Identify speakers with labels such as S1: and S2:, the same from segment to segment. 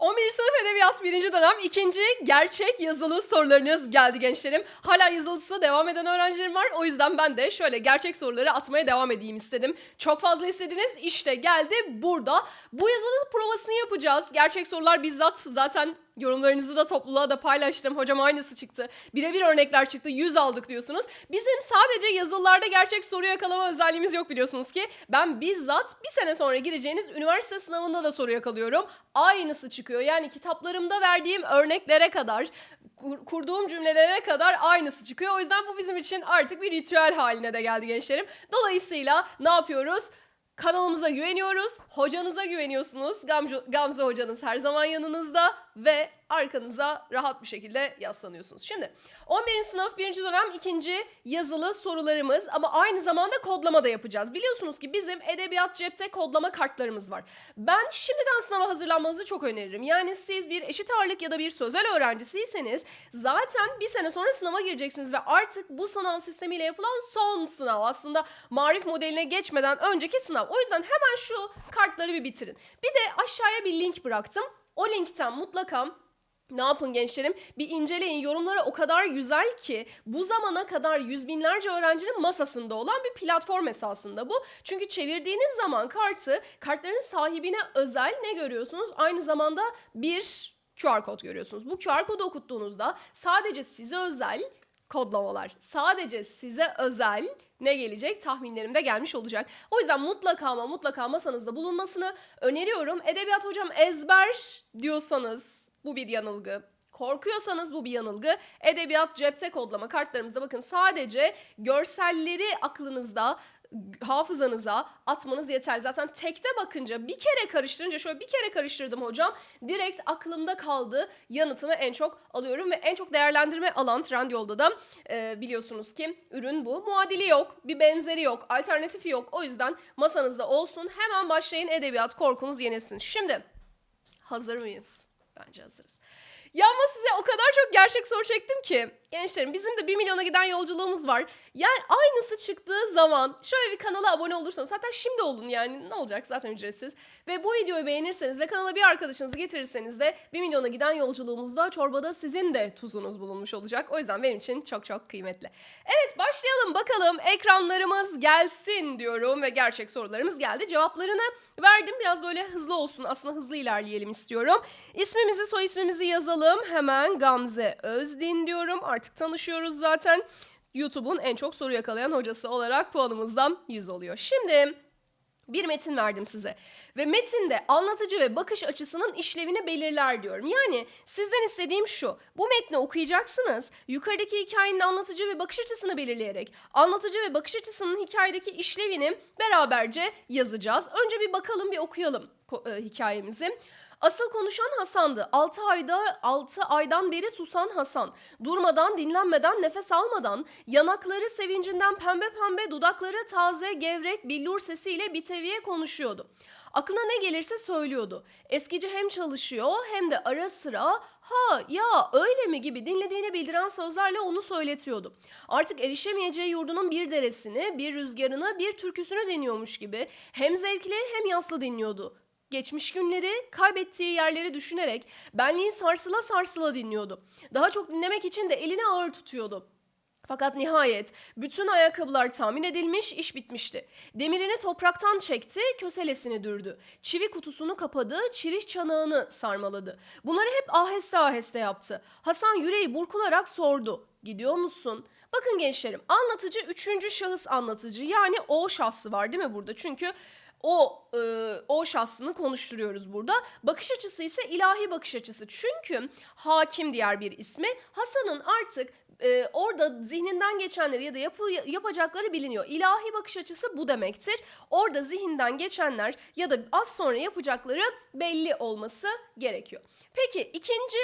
S1: 11. sınıf edebiyat 1. dönem ikinci gerçek yazılı sorularınız geldi gençlerim. Hala yazılısı devam eden öğrencilerim var. O yüzden ben de şöyle gerçek soruları atmaya devam edeyim istedim. Çok fazla istediniz. İşte geldi burada. Bu yazılı provasını yapacağız. Gerçek sorular bizzat zaten yorumlarınızı da topluluğa da paylaştım. Hocam aynısı çıktı. Birebir örnekler çıktı. 100 aldık diyorsunuz. Bizim sadece yazılılarda gerçek soru yakalama özelliğimiz yok biliyorsunuz ki. Ben bizzat bir sene sonra gireceğiniz üniversite sınavında da soru yakalıyorum. Aynısı çıkıyor. Yani kitaplarımda verdiğim örneklere kadar kur- kurduğum cümlelere kadar aynısı çıkıyor. O yüzden bu bizim için artık bir ritüel haline de geldi gençlerim. Dolayısıyla ne yapıyoruz? Kanalımıza güveniyoruz, hocanıza güveniyorsunuz. Gamze, Gamze hocanız her zaman yanınızda ve arkanıza rahat bir şekilde yaslanıyorsunuz. Şimdi 11. sınıf 1. dönem 2. yazılı sorularımız ama aynı zamanda kodlama da yapacağız. Biliyorsunuz ki bizim edebiyat cepte kodlama kartlarımız var. Ben şimdiden sınava hazırlanmanızı çok öneririm. Yani siz bir eşit ağırlık ya da bir sözel öğrencisiyseniz zaten bir sene sonra sınava gireceksiniz ve artık bu sınav sistemiyle yapılan son sınav aslında marif modeline geçmeden önceki sınav. O yüzden hemen şu kartları bir bitirin. Bir de aşağıya bir link bıraktım. O linkten mutlaka ne yapın gençlerim? Bir inceleyin. Yorumlara o kadar güzel ki bu zamana kadar yüz binlerce öğrencinin masasında olan bir platform esasında bu. Çünkü çevirdiğiniz zaman kartı, kartların sahibine özel ne görüyorsunuz? Aynı zamanda bir QR kod görüyorsunuz. Bu QR kodu okuttuğunuzda sadece size özel kodlamalar, sadece size özel ne gelecek tahminlerim de gelmiş olacak. O yüzden mutlaka ama mutlaka masanızda bulunmasını öneriyorum. Edebiyat hocam ezber diyorsanız bu bir yanılgı. Korkuyorsanız bu bir yanılgı. Edebiyat cepte kodlama kartlarımızda bakın sadece görselleri aklınızda hafızanıza atmanız yeter. Zaten tekte bakınca bir kere karıştırınca şöyle bir kere karıştırdım hocam. Direkt aklımda kaldı. Yanıtını en çok alıyorum ve en çok değerlendirme alan Trendyol'da da e, biliyorsunuz ki ürün bu. Muadili yok, bir benzeri yok, alternatifi yok. O yüzden masanızda olsun. Hemen başlayın edebiyat korkunuz yenilsin. Şimdi hazır mıyız? Bence hazırız. Ya ama size o kadar çok gerçek soru çektim ki. Gençlerim bizim de 1 milyona giden yolculuğumuz var. Yani aynısı çıktığı zaman şöyle bir kanala abone olursanız hatta şimdi olun yani ne olacak zaten ücretsiz. Ve bu videoyu beğenirseniz ve kanala bir arkadaşınızı getirirseniz de 1 milyona giden yolculuğumuzda çorbada sizin de tuzunuz bulunmuş olacak. O yüzden benim için çok çok kıymetli. Evet başlayalım bakalım ekranlarımız gelsin diyorum ve gerçek sorularımız geldi. Cevaplarını verdim biraz böyle hızlı olsun aslında hızlı ilerleyelim istiyorum. İsmimizi soy ismimizi yazalım hemen Gamze Özdin diyorum artık tanışıyoruz zaten. YouTube'un en çok soru yakalayan hocası olarak puanımızdan 100 oluyor. Şimdi bir metin verdim size ve metinde anlatıcı ve bakış açısının işlevini belirler diyorum. Yani sizden istediğim şu. Bu metni okuyacaksınız. Yukarıdaki hikayenin anlatıcı ve bakış açısını belirleyerek anlatıcı ve bakış açısının hikayedeki işlevini beraberce yazacağız. Önce bir bakalım bir okuyalım e, hikayemizi. Asıl konuşan Hasan'dı. 6 ayda 6 aydan beri susan Hasan. Durmadan, dinlenmeden, nefes almadan, yanakları sevincinden pembe pembe, dudakları taze, gevrek, billur sesiyle bir teviye konuşuyordu. Aklına ne gelirse söylüyordu. Eskici hem çalışıyor hem de ara sıra ha ya öyle mi gibi dinlediğini bildiren sözlerle onu söyletiyordu. Artık erişemeyeceği yurdunun bir deresini, bir rüzgarını, bir türküsünü dinliyormuş gibi hem zevkli hem yaslı dinliyordu. Geçmiş günleri, kaybettiği yerleri düşünerek benliğin sarsıla sarsıla dinliyordu. Daha çok dinlemek için de elini ağır tutuyordu. Fakat nihayet bütün ayakkabılar tahmin edilmiş, iş bitmişti. Demirini topraktan çekti, köselesini dürdü. Çivi kutusunu kapadı, çiriş çanağını sarmaladı. Bunları hep aheste aheste yaptı. Hasan yüreği burkularak sordu. Gidiyor musun? Bakın gençlerim, anlatıcı üçüncü şahıs anlatıcı yani o şahsı var değil mi burada? Çünkü o e, o şahsını konuşturuyoruz burada. Bakış açısı ise ilahi bakış açısı. Çünkü hakim diğer bir ismi. Hasan'ın artık e, orada zihninden geçenleri ya da yapı, yapacakları biliniyor. İlahi bakış açısı bu demektir. Orada zihinden geçenler ya da az sonra yapacakları belli olması gerekiyor. Peki ikinci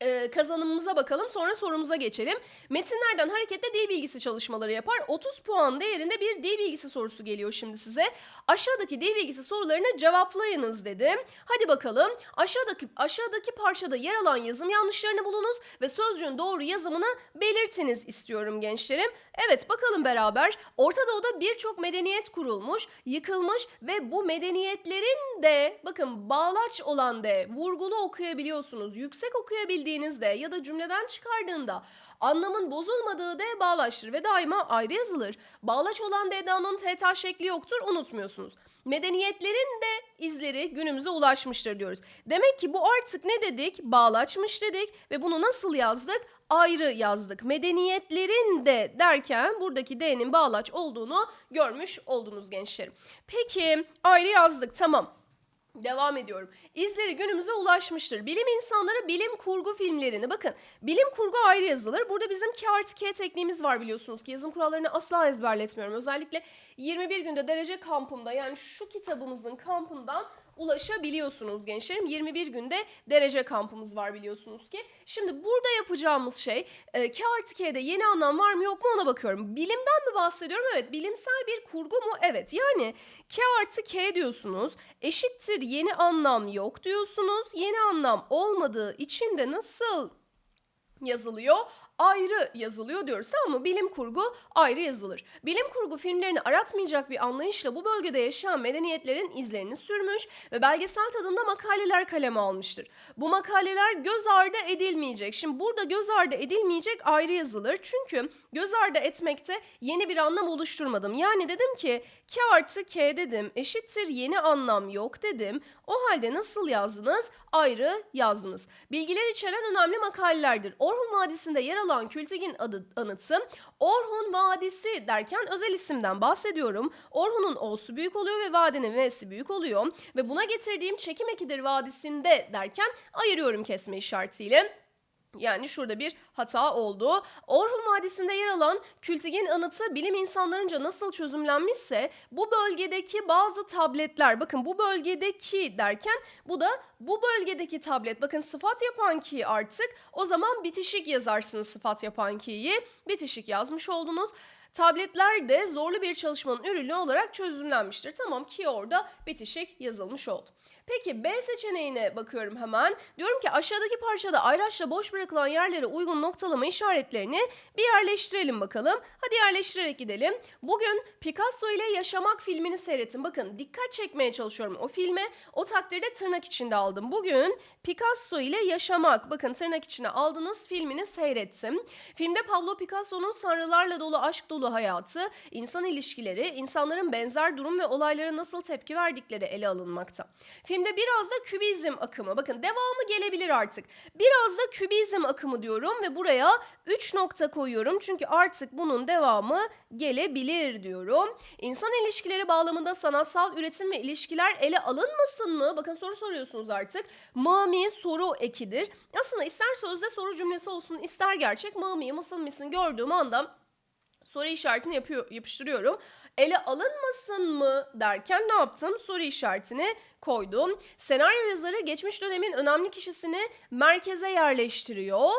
S1: e, kazanımımıza bakalım sonra sorumuza geçelim. Metinlerden hareketle dil bilgisi çalışmaları yapar. 30 puan değerinde bir dil bilgisi sorusu geliyor şimdi size. Aşağıdaki dil bilgisi sorularını cevaplayınız dedim. Hadi bakalım. Aşağıdaki aşağıdaki parçada yer alan yazım yanlışlarını bulunuz ve sözcüğün doğru yazımını belirtiniz istiyorum gençlerim. Evet bakalım beraber. Orta Doğu'da birçok medeniyet kurulmuş, yıkılmış ve bu medeniyetlerin de bakın bağlaç olan de vurgulu okuyabiliyorsunuz. Yüksek okuyabildiğinizde ya da cümleden çıkardığında anlamın bozulmadığı de bağlaçtır ve daima ayrı yazılır. Bağlaç olan D'danın TT şekli yoktur unutmuyorsunuz. Medeniyetlerin de izleri günümüze ulaşmıştır diyoruz. Demek ki bu artık ne dedik? Bağlaçmış dedik ve bunu nasıl yazdık? Ayrı yazdık. Medeniyetlerin de derken buradaki D'nin bağlaç olduğunu görmüş oldunuz gençlerim. Peki ayrı yazdık tamam. Devam ediyorum. İzleri günümüze ulaşmıştır. Bilim insanları bilim kurgu filmlerini bakın bilim kurgu ayrı yazılır. Burada bizim K artı K tekniğimiz var biliyorsunuz ki yazım kurallarını asla ezberletmiyorum. Özellikle 21 günde derece kampımda yani şu kitabımızın kampından ulaşabiliyorsunuz gençlerim. 21 günde derece kampımız var biliyorsunuz ki. Şimdi burada yapacağımız şey e, K artı K'de yeni anlam var mı yok mu ona bakıyorum. Bilimden mi bahsediyorum? Evet. Bilimsel bir kurgu mu? Evet. Yani K artı K diyorsunuz. Eşittir yeni anlam yok diyorsunuz. Yeni anlam olmadığı için de nasıl yazılıyor? Ayrı yazılıyor diyoruz tamam mı? Bilim kurgu ayrı yazılır. Bilim kurgu filmlerini aratmayacak bir anlayışla bu bölgede yaşayan medeniyetlerin izlerini sürmüş ve belgesel tadında makaleler kaleme almıştır. Bu makaleler göz ardı edilmeyecek. Şimdi burada göz ardı edilmeyecek ayrı yazılır. Çünkü göz ardı etmekte yeni bir anlam oluşturmadım. Yani dedim ki K artı K dedim eşittir yeni anlam yok dedim. O halde nasıl yazdınız? Ayrı yazdınız. Bilgiler içeren önemli makalelerdir. Orhun Vadisi'nde yer alan Kültigin adı, anıtı Orhun Vadisi derken özel isimden bahsediyorum. Orhun'un O'su büyük oluyor ve vadinin V'si büyük oluyor. Ve buna getirdiğim çekim ekidir vadisinde derken ayırıyorum kesme işaretiyle. Yani şurada bir hata oldu. Orhun Vadisi'nde yer alan Kültigin anıtı bilim insanlarınca nasıl çözümlenmişse bu bölgedeki bazı tabletler bakın bu bölgedeki derken bu da bu bölgedeki tablet bakın sıfat yapan ki artık o zaman bitişik yazarsınız sıfat yapan ki'yi bitişik yazmış oldunuz. Tabletler de zorlu bir çalışmanın ürünü olarak çözümlenmiştir. Tamam ki orada bitişik yazılmış oldu. Peki B seçeneğine bakıyorum hemen. Diyorum ki aşağıdaki parçada ayraçla boş bırakılan yerlere uygun noktalama işaretlerini bir yerleştirelim bakalım. Hadi yerleştirerek gidelim. Bugün Picasso ile Yaşamak filmini seyrettim. Bakın dikkat çekmeye çalışıyorum o filme. O takdirde tırnak içinde aldım. Bugün Picasso ile Yaşamak. Bakın tırnak içine aldınız filmini seyrettim. Filmde Pablo Picasso'nun sanrılarla dolu aşk dolu hayatı, insan ilişkileri, insanların benzer durum ve olaylara nasıl tepki verdikleri ele alınmakta. Filmde biraz da kübizm akımı. Bakın devamı gelebilir artık. Biraz da kübizm akımı diyorum ve buraya 3 nokta koyuyorum. Çünkü artık bunun devamı gelebilir diyorum. İnsan ilişkileri bağlamında sanatsal üretim ve ilişkiler ele alınmasın mı? Bakın soru soruyorsunuz artık. Mami soru ekidir. Aslında ister sözde soru cümlesi olsun ister gerçek mami mısın mısın gördüğüm anda soru işaretini yapıyor, yapıştırıyorum. Ele alınmasın mı derken ne yaptım? Soru işaretini koydum. Senaryo yazarı geçmiş dönemin önemli kişisini merkeze yerleştiriyor.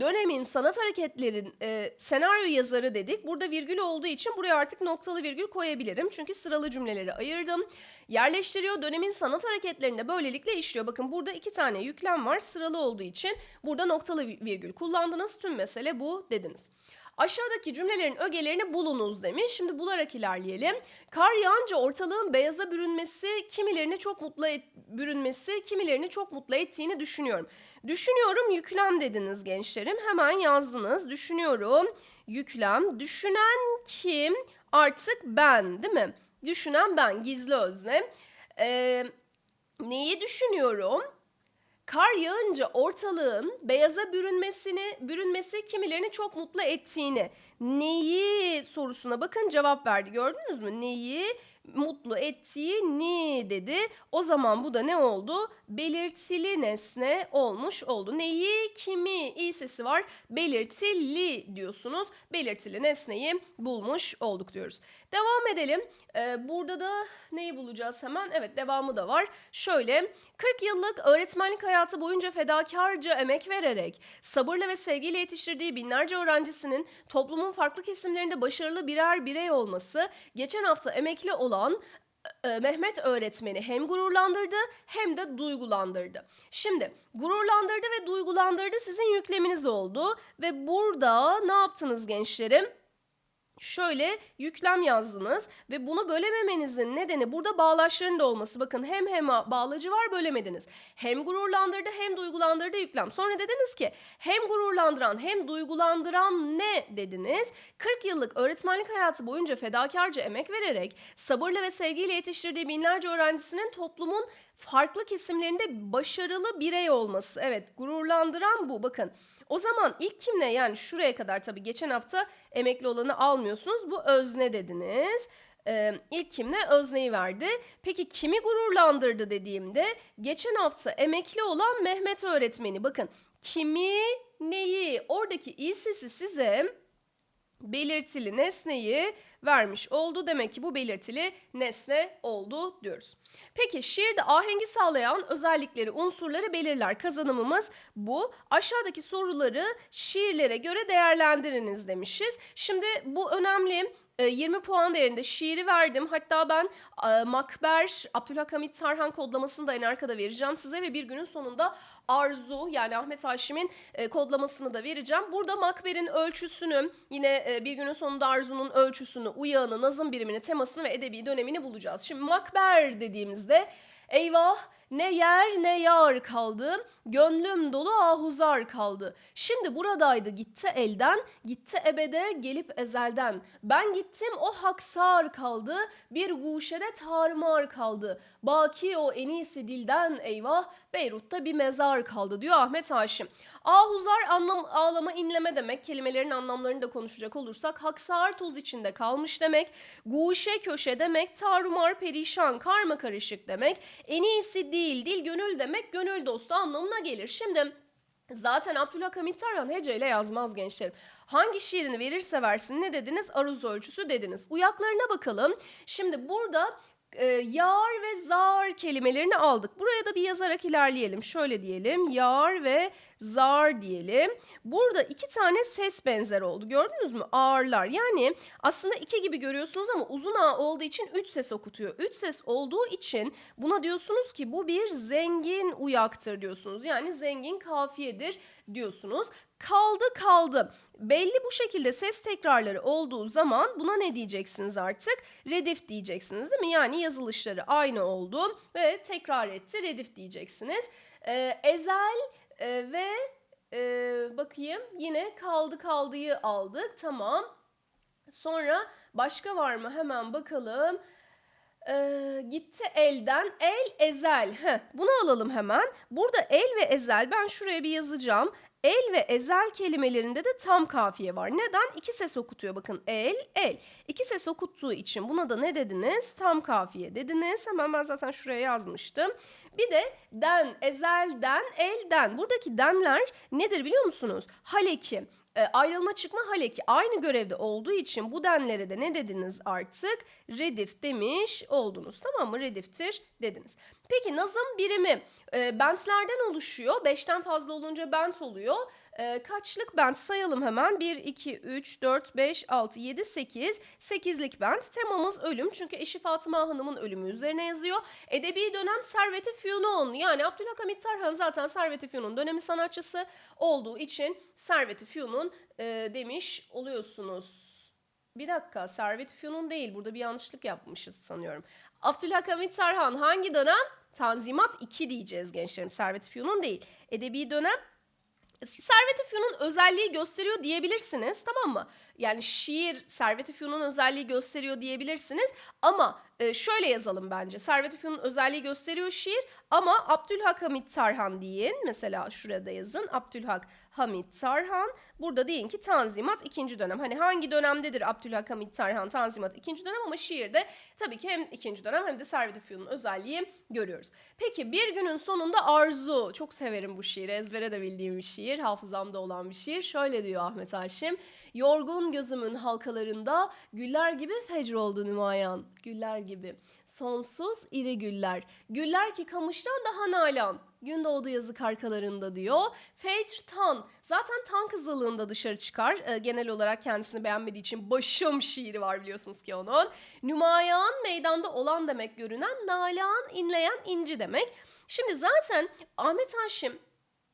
S1: Dönemin sanat hareketlerin e, senaryo yazarı dedik. Burada virgül olduğu için buraya artık noktalı virgül koyabilirim. Çünkü sıralı cümleleri ayırdım. Yerleştiriyor dönemin sanat hareketlerinde böylelikle işliyor. Bakın burada iki tane yüklem var sıralı olduğu için burada noktalı virgül kullandınız. Tüm mesele bu dediniz. Aşağıdaki cümlelerin ögelerini bulunuz demiş. Şimdi bularak ilerleyelim. Kar yağınca ortalığın beyaza bürünmesi kimilerini çok mutlu et, bürünmesi kimilerini çok mutlu ettiğini düşünüyorum. Düşünüyorum yüklem dediniz gençlerim. Hemen yazdınız. Düşünüyorum yüklem. Düşünen kim? Artık ben değil mi? Düşünen ben gizli özne. Ee, neyi düşünüyorum? Kar yağınca ortalığın beyaza bürünmesini, bürünmesi kimilerini çok mutlu ettiğini. Neyi sorusuna bakın cevap verdi. Gördünüz mü? Neyi mutlu ettiğini dedi. O zaman bu da ne oldu? Belirtili nesne olmuş oldu. Neyi, kimi, i var. Belirtili diyorsunuz. Belirtili nesneyi bulmuş olduk diyoruz. Devam edelim. Ee, burada da neyi bulacağız hemen? Evet devamı da var. Şöyle 40 yıllık öğretmenlik hayatı boyunca fedakarca emek vererek sabırla ve sevgiyle yetiştirdiği binlerce öğrencisinin toplumun farklı kesimlerinde başarılı birer birey olması geçen hafta emekli olan e, Mehmet öğretmeni hem gururlandırdı hem de duygulandırdı. Şimdi gururlandırdı ve duygulandırdı sizin yükleminiz oldu ve burada ne yaptınız gençlerim? Şöyle yüklem yazdınız ve bunu bölememenizin nedeni burada bağlaçların da olması. Bakın hem hem bağlacı var bölemediniz. Hem gururlandırdı hem duygulandırdı yüklem. Sonra dediniz ki hem gururlandıran hem duygulandıran ne dediniz? 40 yıllık öğretmenlik hayatı boyunca fedakarca emek vererek sabırla ve sevgiyle yetiştirdiği binlerce öğrencisinin toplumun farklı kesimlerinde başarılı birey olması. Evet gururlandıran bu bakın. O zaman ilk kimle yani şuraya kadar tabii geçen hafta emekli olanı almıyorsunuz. Bu özne dediniz. Ee, ilk kimle özneyi verdi. Peki kimi gururlandırdı dediğimde geçen hafta emekli olan Mehmet öğretmeni. Bakın kimi neyi oradaki i sesi size belirtili nesneyi vermiş oldu. Demek ki bu belirtili nesne oldu diyoruz. Peki şiirde ahengi sağlayan özellikleri, unsurları belirler. Kazanımımız bu. Aşağıdaki soruları şiirlere göre değerlendiriniz demişiz. Şimdi bu önemli. 20 e, puan değerinde şiiri verdim. Hatta ben e, Makber, Abdülhakamit Tarhan kodlamasını da en arkada vereceğim size ve bir günün sonunda Arzu yani Ahmet Haşim'in e, kodlamasını da vereceğim. Burada Makber'in ölçüsünü yine bir günün sonunda Arzu'nun ölçüsünü, uyağını, nazım birimini, temasını ve edebi dönemini bulacağız. Şimdi Makber dediğimizde eyvah ne yer ne yar kaldı, gönlüm dolu ahuzar kaldı. Şimdi buradaydı gitti elden, gitti ebede gelip ezelden. Ben gittim o haksar kaldı, bir guşede tarmar kaldı. Baki o en iyisi dilden eyvah, Beyrut'ta bir mezar kaldı diyor Ahmet Haşim. Ahuzar anlam, ağlama inleme demek. Kelimelerin anlamlarını da konuşacak olursak haksar toz içinde kalmış demek. Guşe köşe demek. Tarumar perişan karma karışık demek. En iyisi değil dil gönül demek. Gönül dostu anlamına gelir. Şimdi Zaten Abdülhakamit Tarhan heceyle yazmaz gençlerim. Hangi şiirini verirse versin ne dediniz? Aruz ölçüsü dediniz. Uyaklarına bakalım. Şimdi burada e, yar ve zar kelimelerini aldık. Buraya da bir yazarak ilerleyelim. Şöyle diyelim. Yar ve zar diyelim. Burada iki tane ses benzer oldu. Gördünüz mü? Ağırlar. Yani aslında iki gibi görüyorsunuz ama uzun ağ olduğu için üç ses okutuyor. Üç ses olduğu için buna diyorsunuz ki bu bir zengin uyaktır diyorsunuz. Yani zengin kafiyedir diyorsunuz. Kaldı kaldı. Belli bu şekilde ses tekrarları olduğu zaman buna ne diyeceksiniz artık? Redif diyeceksiniz değil mi? Yani yazılışları aynı oldu ve tekrar etti redif diyeceksiniz. Ee, ezel e, ve e, bakayım yine kaldı kaldıyı aldık tamam. Sonra başka var mı hemen bakalım. Ee, gitti elden el ezel. Heh, bunu alalım hemen. Burada el ve ezel ben şuraya bir yazacağım. El ve ezel kelimelerinde de tam kafiye var. Neden? İki ses okutuyor. Bakın el, el. İki ses okuttuğu için buna da ne dediniz? Tam kafiye dediniz. Hemen ben zaten şuraya yazmıştım. Bir de den, ezelden, elden. Buradaki denler nedir biliyor musunuz? Haleki e, ayrılma çıkma haleki aynı görevde olduğu için bu denlere de ne dediniz artık? Redif demiş oldunuz tamam mı? Rediftir dediniz. Peki nazım birimi e, bentlerden oluşuyor. Beşten fazla olunca bent oluyor. E, kaçlık bent sayalım hemen. 1, 2, 3, 4, 5, 6, 7, 8. 8'lik bent. Temamız ölüm çünkü eşi Fatıma Hanım'ın ölümü üzerine yazıyor. Edebi dönem Servet-i Fünun yani Abdülhakamit Tarhan zaten Servet-i Fünun dönemi sanatçısı olduğu için Servet-i Fünun e, demiş oluyorsunuz. Bir dakika Servet-i Fünun değil burada bir yanlışlık yapmışız sanıyorum. Abdülhakamit Tarhan hangi dönem? Tanzimat 2 diyeceğiz gençlerim. Servet-i Fünun değil. Edebi dönem Servet-i Fünun özelliği gösteriyor diyebilirsiniz tamam mı? yani şiir Servet-i Fünun özelliği gösteriyor diyebilirsiniz. Ama e, şöyle yazalım bence. Servet-i Fünun özelliği gösteriyor şiir ama Abdülhak Hamit Tarhan deyin. Mesela şurada yazın Abdülhak Hamit Tarhan. Burada deyin ki Tanzimat ikinci dönem. Hani hangi dönemdedir Abdülhak Hamit Tarhan Tanzimat ikinci dönem ama şiirde tabii ki hem ikinci dönem hem de Servet-i Fünun özelliği görüyoruz. Peki bir günün sonunda arzu. Çok severim bu şiiri. Ezbere de bildiğim bir şiir. Hafızamda olan bir şiir. Şöyle diyor Ahmet Haşim. Yorgun gözümün halkalarında güller gibi fecr oldu nümayan. Güller gibi. Sonsuz iri güller. Güller ki kamıştan daha nalan. Gün doğdu yazı karkalarında diyor. Fecr tan. Zaten tan kızılığında dışarı çıkar. Ee, genel olarak kendisini beğenmediği için başım şiiri var biliyorsunuz ki onun. Nümayan meydanda olan demek görünen. Nalan inleyen inci demek. Şimdi zaten Ahmet Haşim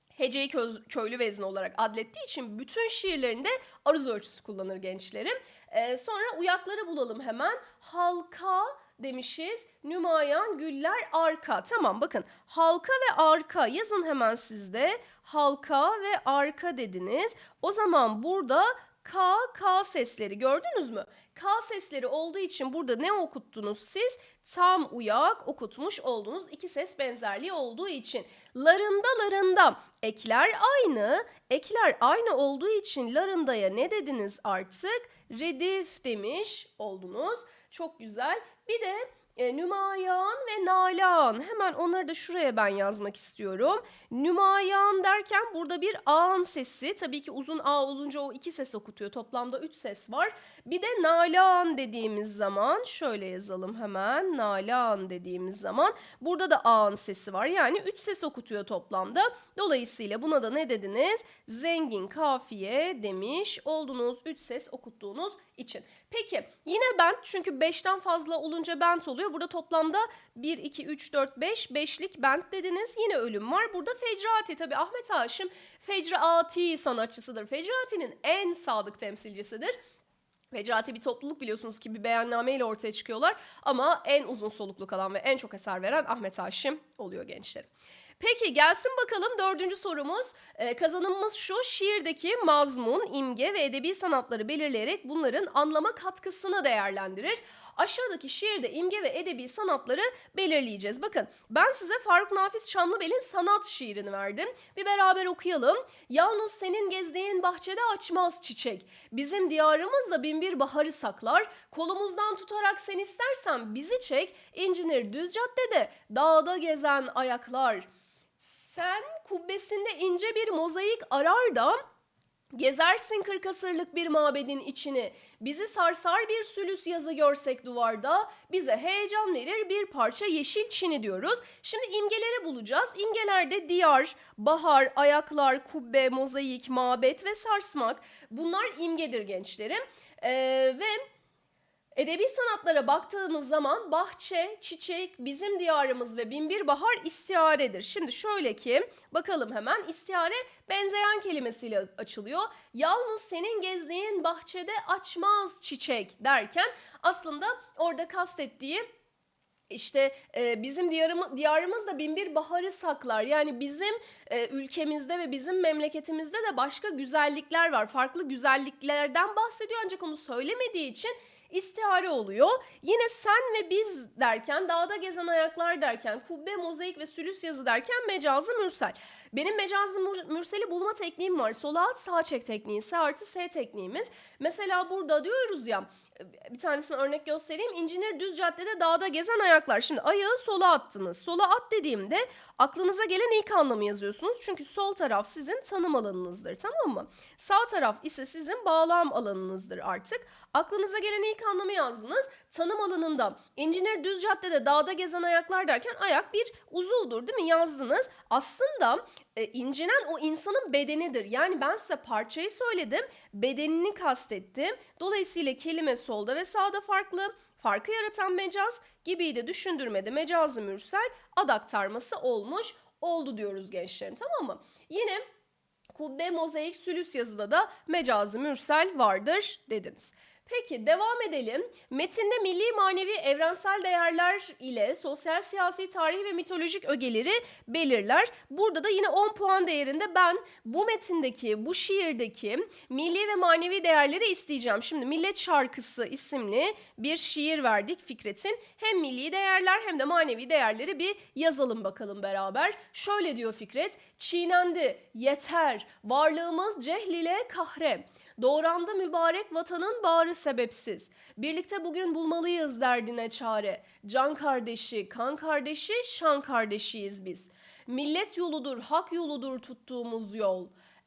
S1: heceyi köz, köylü vezni olarak adlettiği için bütün şiirlerinde aruz ölçüsü kullanır gençlerim. Ee, sonra uyakları bulalım hemen. Halka demişiz. Nümayan güller arka. Tamam bakın halka ve arka yazın hemen sizde. Halka ve arka dediniz. O zaman burada K, K sesleri gördünüz mü? K sesleri olduğu için burada ne okuttunuz siz? Tam uyak okutmuş oldunuz. İki ses benzerliği olduğu için. Larında larında ekler aynı. Ekler aynı olduğu için larındaya ne dediniz artık? Redif demiş oldunuz. Çok güzel. Bir de e, nümayan ve nalan. Hemen onları da şuraya ben yazmak istiyorum. Nümayan derken burada bir an sesi. Tabii ki uzun a olunca o iki ses okutuyor. Toplamda üç ses var. Bir de nalan dediğimiz zaman şöyle yazalım hemen. Nalan dediğimiz zaman burada da an sesi var. Yani üç ses okutuyor toplamda. Dolayısıyla buna da ne dediniz? Zengin kafiye demiş oldunuz. Üç ses okuttuğunuz için. Peki yine ben çünkü 5'ten fazla olunca bent oluyor. Burada toplamda 1, 2, 3, 4, 5, 5'lik bent dediniz. Yine ölüm var. Burada Fecrati tabii Ahmet Haşim Fecrati sanatçısıdır. Fecrati'nin en sadık temsilcisidir. Fecrati bir topluluk biliyorsunuz ki bir beyanname ile ortaya çıkıyorlar. Ama en uzun soluklu kalan ve en çok eser veren Ahmet Haşim oluyor gençlerim. Peki gelsin bakalım dördüncü sorumuz. Ee, kazanımımız şu. Şiirdeki mazmun, imge ve edebi sanatları belirleyerek bunların anlama katkısını değerlendirir. Aşağıdaki şiirde imge ve edebi sanatları belirleyeceğiz. Bakın ben size Faruk Nafiz Şamlıbel'in sanat şiirini verdim. Bir beraber okuyalım. Yalnız senin gezdiğin bahçede açmaz çiçek. Bizim diyarımızda binbir baharı saklar. Kolumuzdan tutarak sen istersen bizi çek. İncinir düz caddede dağda gezen ayaklar. Sen kubbesinde ince bir mozaik arar da Gezersin kırk asırlık bir mabedin içini. Bizi sarsar bir sülüs yazı görsek duvarda. Bize heyecan verir bir parça yeşil çini diyoruz. Şimdi imgeleri bulacağız. İmgelerde diyar, bahar, ayaklar, kubbe, mozaik, mabet ve sarsmak. Bunlar imgedir gençlerim. Ee, ve Edebi sanatlara baktığımız zaman bahçe, çiçek, bizim diyarımız ve binbir bahar istiaredir. Şimdi şöyle ki bakalım hemen istiyare benzeyen kelimesiyle açılıyor. Yalnız senin gezdiğin bahçede açmaz çiçek derken aslında orada kastettiği işte e, bizim diyarımız, diyarımız binbir baharı saklar. Yani bizim e, ülkemizde ve bizim memleketimizde de başka güzellikler var. Farklı güzelliklerden bahsediyor ancak onu söylemediği için istihare oluyor. Yine sen ve biz derken, dağda gezen ayaklar derken, kubbe, mozaik ve sülüs yazı derken mecazı mürsel. Benim mecazı mürseli bulma tekniğim var. Sola at sağ çek tekniği. S artı S tekniğimiz. Mesela burada diyoruz ya bir tanesini örnek göstereyim. İncinir düz caddede dağda gezen ayaklar. Şimdi ayağı sola attınız. Sola at dediğimde aklınıza gelen ilk anlamı yazıyorsunuz. Çünkü sol taraf sizin tanım alanınızdır tamam mı? Sağ taraf ise sizin bağlam alanınızdır artık. Aklınıza gelen ilk anlamı yazdınız. Tanım alanında incinir düz caddede dağda gezen ayaklar derken ayak bir uzuvdur değil mi yazdınız. Aslında e, incinen o insanın bedenidir. Yani ben size parçayı söyledim, bedenini kastettim. Dolayısıyla kelime solda ve sağda farklı, farkı yaratan mecaz gibi de düşündürmede mecazı mürsel ad aktarması olmuş oldu diyoruz gençlerim tamam mı? Yine kubbe, mozaik, sülüs yazıda da mecazı mürsel vardır dediniz. Peki devam edelim. Metinde milli manevi evrensel değerler ile sosyal siyasi tarihi ve mitolojik ögeleri belirler. Burada da yine 10 puan değerinde ben bu metindeki bu şiirdeki milli ve manevi değerleri isteyeceğim. Şimdi Millet Şarkısı isimli bir şiir verdik Fikret'in. Hem milli değerler hem de manevi değerleri bir yazalım bakalım beraber. Şöyle diyor Fikret. Çiğnendi, yeter, varlığımız cehl ile kahre. Doğrandı mübarek vatanın bağrı sebepsiz. Birlikte bugün bulmalıyız derdine çare. Can kardeşi, kan kardeşi, şan kardeşiyiz biz. Millet yoludur, hak yoludur tuttuğumuz yol.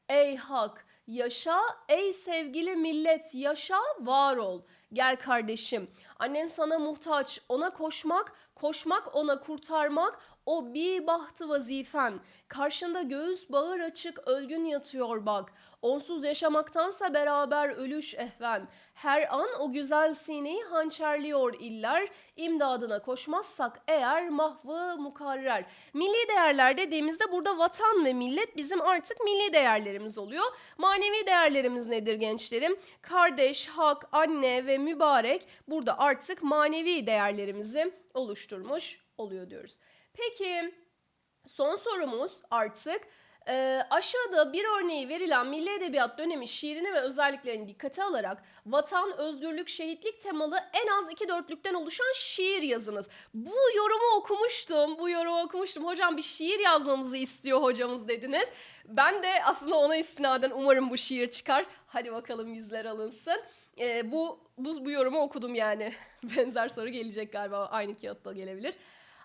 S1: Ey hak, yaşa, ey sevgili millet, yaşa, var ol. Gel kardeşim, annen sana muhtaç, ona koşmak, koşmak ona kurtarmak, o bir bahtı vazifen. Karşında göğüs bağır açık, ölgün yatıyor bak. Onsuz yaşamaktansa beraber ölüş ehven. Her an o güzel sineyi hançerliyor iller. İmdadına koşmazsak eğer mahvı mukarrer. Milli değerler dediğimizde burada vatan ve millet bizim artık milli değerlerimiz oluyor. Manevi değerlerimiz nedir gençlerim? Kardeş, hak, anne ve mübarek burada artık manevi değerlerimizi oluşturmuş oluyor diyoruz. Peki son sorumuz artık ee, aşağıda bir örneği verilen Milli Edebiyat dönemi şiirini ve özelliklerini dikkate alarak vatan, özgürlük, şehitlik temalı en az iki dörtlükten oluşan şiir yazınız. Bu yorumu okumuştum, bu yorumu okumuştum. Hocam bir şiir yazmamızı istiyor hocamız dediniz. Ben de aslında ona istinaden umarım bu şiir çıkar. Hadi bakalım yüzler alınsın. Ee, bu, bu, bu yorumu okudum yani. Benzer soru gelecek galiba aynı kağıtta gelebilir.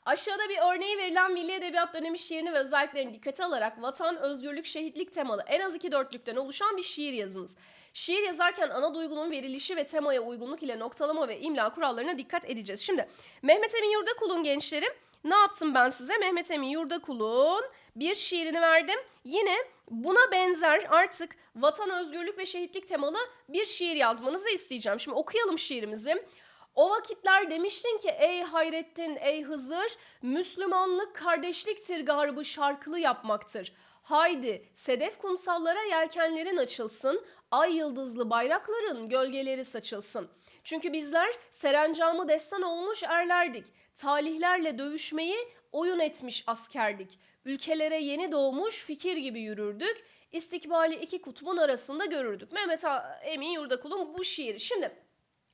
S1: Aşağıda bir örneği verilen Milli Edebiyat dönemi şiirini ve özelliklerini dikkate alarak vatan, özgürlük, şehitlik temalı en az iki dörtlükten oluşan bir şiir yazınız. Şiir yazarken ana duygunun verilişi ve temaya uygunluk ile noktalama ve imla kurallarına dikkat edeceğiz. Şimdi Mehmet Emin Yurdakul'un gençlerim ne yaptım ben size? Mehmet Emin Yurdakul'un bir şiirini verdim. Yine buna benzer artık vatan, özgürlük ve şehitlik temalı bir şiir yazmanızı isteyeceğim. Şimdi okuyalım şiirimizi. O vakitler demiştin ki ey Hayrettin ey Hızır Müslümanlık kardeşliktir garbı şarkılı yapmaktır. Haydi sedef kumsallara yelkenlerin açılsın, ay yıldızlı bayrakların gölgeleri saçılsın. Çünkü bizler serencamı destan olmuş erlerdik. Talihlerle dövüşmeyi oyun etmiş askerdik. Ülkelere yeni doğmuş fikir gibi yürürdük. İstikbali iki kutbun arasında görürdük. Mehmet Emin Yurdakul'un bu şiiri. Şimdi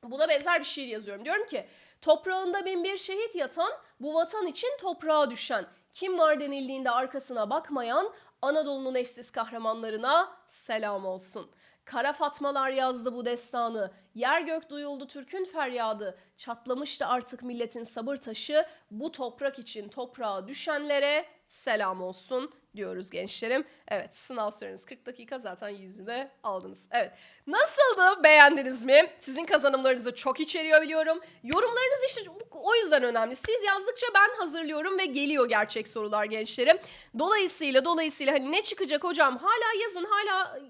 S1: Buna benzer bir şiir yazıyorum. Diyorum ki toprağında bin bir şehit yatan bu vatan için toprağa düşen kim var denildiğinde arkasına bakmayan Anadolu'nun eşsiz kahramanlarına selam olsun. Kara Fatmalar yazdı bu destanı. Yer gök duyuldu Türk'ün feryadı. Çatlamıştı artık milletin sabır taşı. Bu toprak için toprağa düşenlere selam olsun diyoruz gençlerim. Evet sınav süreniz 40 dakika zaten yüzü de aldınız. Evet nasıldı beğendiniz mi? Sizin kazanımlarınızı çok içeriyor biliyorum. Yorumlarınız işte o yüzden önemli. Siz yazdıkça ben hazırlıyorum ve geliyor gerçek sorular gençlerim. Dolayısıyla dolayısıyla hani ne çıkacak hocam hala yazın hala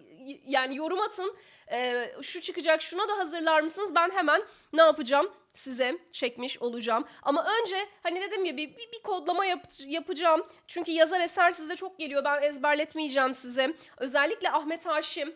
S1: yani yorum atın. Ee, şu çıkacak şuna da hazırlar mısınız? Ben hemen ne yapacağım? size çekmiş olacağım. Ama önce hani dedim ya bir, bir, bir kodlama yap, yapacağım. Çünkü yazar eser sizde çok geliyor. Ben ezberletmeyeceğim size. Özellikle Ahmet Haşim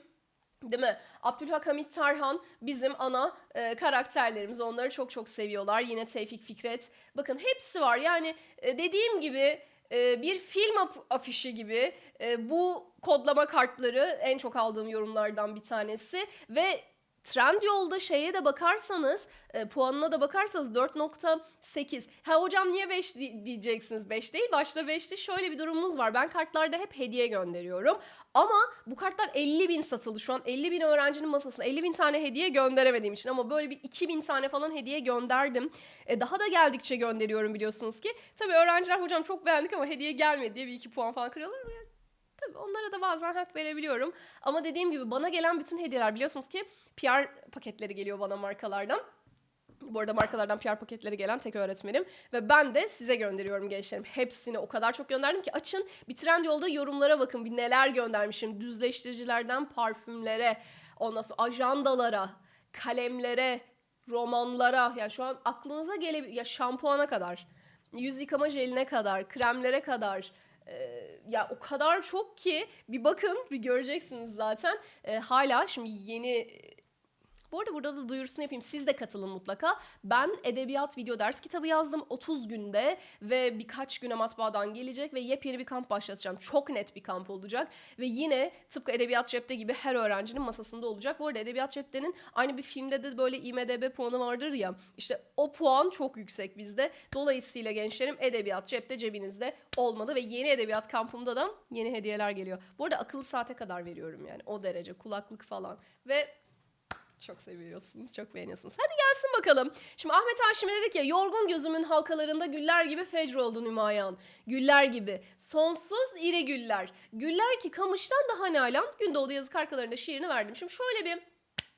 S1: Değil mi? Abdülhak Hamit Tarhan bizim ana e, karakterlerimiz. Onları çok çok seviyorlar. Yine Tevfik Fikret. Bakın hepsi var. Yani e, dediğim gibi e, bir film afişi gibi e, bu kodlama kartları en çok aldığım yorumlardan bir tanesi ve Trendyol'da şeye de bakarsanız, e, puanına da bakarsanız 4.8. Ha hocam niye 5 diyeceksiniz? 5 değil. Başta 5'ti. Şöyle bir durumumuz var. Ben kartlarda hep hediye gönderiyorum. Ama bu kartlar 50 bin satıldı. Şu an 50 bin öğrencinin masasına 50 bin tane hediye gönderemediğim için. Ama böyle bir 2 bin tane falan hediye gönderdim. E, daha da geldikçe gönderiyorum biliyorsunuz ki. Tabii öğrenciler hocam çok beğendik ama hediye gelmedi diye bir iki puan falan kırıyorlar. Yani Tabii onlara da bazen hak verebiliyorum. Ama dediğim gibi bana gelen bütün hediyeler biliyorsunuz ki PR paketleri geliyor bana markalardan. Bu arada markalardan PR paketleri gelen tek öğretmenim. Ve ben de size gönderiyorum gençlerim. Hepsini o kadar çok gönderdim ki açın bir trend yolda yorumlara bakın. Bir neler göndermişim. Düzleştiricilerden parfümlere, ondan sonra ajandalara, kalemlere, romanlara. Yani şu an aklınıza gelebilir. Ya şampuana kadar, yüz yıkama jeline kadar, kremlere kadar, ee, ya o kadar çok ki bir bakın bir göreceksiniz zaten. Ee, hala şimdi yeni Bu arada burada da duyurusunu yapayım. Siz de katılın mutlaka. Ben edebiyat video ders kitabı yazdım 30 günde ve birkaç güne matbaadan gelecek ve yepyeni bir kamp başlatacağım. Çok net bir kamp olacak ve yine tıpkı edebiyat cepte gibi her öğrencinin masasında olacak. Bu arada edebiyat ceptenin aynı bir filmde de böyle IMDB puanı vardır ya. İşte o puan çok yüksek bizde. Dolayısıyla gençlerim edebiyat cepte cebinizde olmalı ve yeni edebiyat kampımda da yeni hediyeler geliyor. Bu arada akıllı saate kadar veriyorum yani o derece kulaklık falan ve çok seviyorsunuz, çok beğeniyorsunuz. Hadi gelsin bakalım. Şimdi Ahmet Haşim'e dedik ya yorgun gözümün halkalarında güller gibi fecr oldu nümayan. Güller gibi. Sonsuz iri güller. Güller ki kamıştan daha nalan. Gündoğdu yazık arkalarında şiirini verdim. Şimdi şöyle bir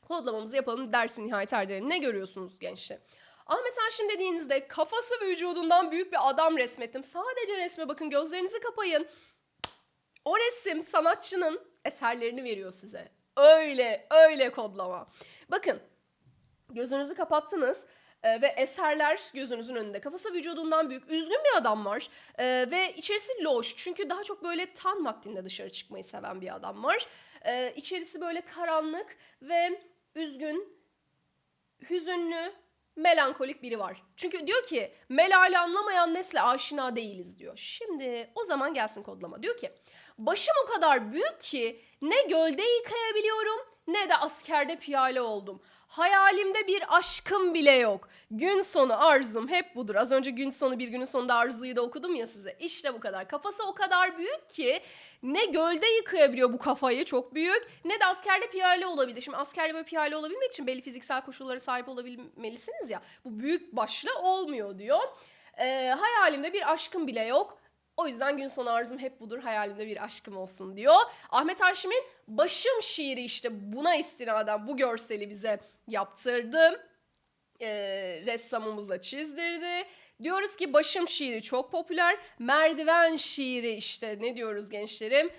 S1: kodlamamızı yapalım dersin nihayet erdirelim. Ne görüyorsunuz gençler? Ahmet Haşim dediğinizde kafası ve vücudundan büyük bir adam resmettim. Sadece resme bakın gözlerinizi kapayın. O resim sanatçının eserlerini veriyor size. Öyle, öyle kodlama. Bakın, gözünüzü kapattınız e, ve eserler gözünüzün önünde. Kafası vücudundan büyük, üzgün bir adam var E, ve içerisi loş. Çünkü daha çok böyle tan vaktinde dışarı çıkmayı seven bir adam var. E, içerisi böyle karanlık ve üzgün, hüzünlü, melankolik biri var. Çünkü diyor ki melali anlamayan nesle aşina değiliz diyor. Şimdi o zaman gelsin kodlama. Diyor ki başım o kadar büyük ki ne gölde yıkayabiliyorum ne de askerde piyale oldum. Hayalimde bir aşkım bile yok. Gün sonu arzum hep budur. Az önce gün sonu bir günün sonunda arzuyu da okudum ya size. İşte bu kadar. Kafası o kadar büyük ki ne gölde yıkayabiliyor bu kafayı çok büyük ne de askerde piyale olabilir. Şimdi askerde böyle piyale olabilmek için belli fiziksel koşullara sahip olabilmelisiniz ya. Bu büyük başlı olmuyor diyor. Ee, hayalimde bir aşkım bile yok. O yüzden gün sonu arzum hep budur hayalimde bir aşkım olsun diyor. Ahmet Haşim'in Başım şiiri işte buna istinaden bu görseli bize yaptırdı. Ee, ressamımız da çizdirdi. Diyoruz ki başım şiiri çok popüler. Merdiven şiiri işte ne diyoruz gençlerim?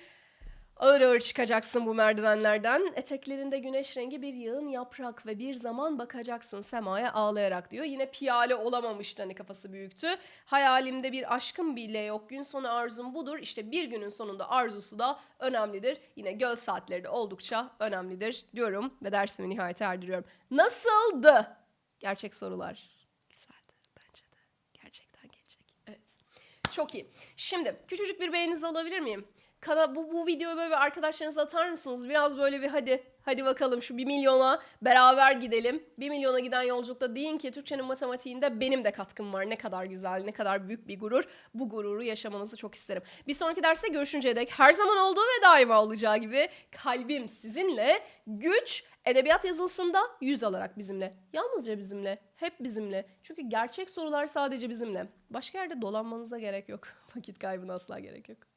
S1: Ağır ağır çıkacaksın bu merdivenlerden. Eteklerinde güneş rengi bir yağın yaprak ve bir zaman bakacaksın semaya ağlayarak diyor. Yine piyale olamamıştı hani kafası büyüktü. Hayalimde bir aşkım bile yok. Gün sonu arzum budur. İşte bir günün sonunda arzusu da önemlidir. Yine göz saatleri de oldukça önemlidir diyorum ve dersimi nihayete erdiriyorum. Nasıldı? Gerçek sorular. Güzeldi bence de. Gerçekten gelecek. Evet. Çok iyi. Şimdi küçücük bir beğeninizi alabilir miyim? Kana bu, bu videoyu böyle bir arkadaşlarınızla atar mısınız? Biraz böyle bir hadi hadi bakalım şu bir milyona beraber gidelim. Bir milyona giden yolculukta deyin ki Türkçenin matematiğinde benim de katkım var. Ne kadar güzel, ne kadar büyük bir gurur. Bu gururu yaşamanızı çok isterim. Bir sonraki derste görüşünceye dek her zaman olduğu ve daima olacağı gibi kalbim sizinle, güç edebiyat yazılısında yüz alarak bizimle. Yalnızca bizimle, hep bizimle. Çünkü gerçek sorular sadece bizimle. Başka yerde dolanmanıza gerek yok. Vakit kaybına asla gerek yok.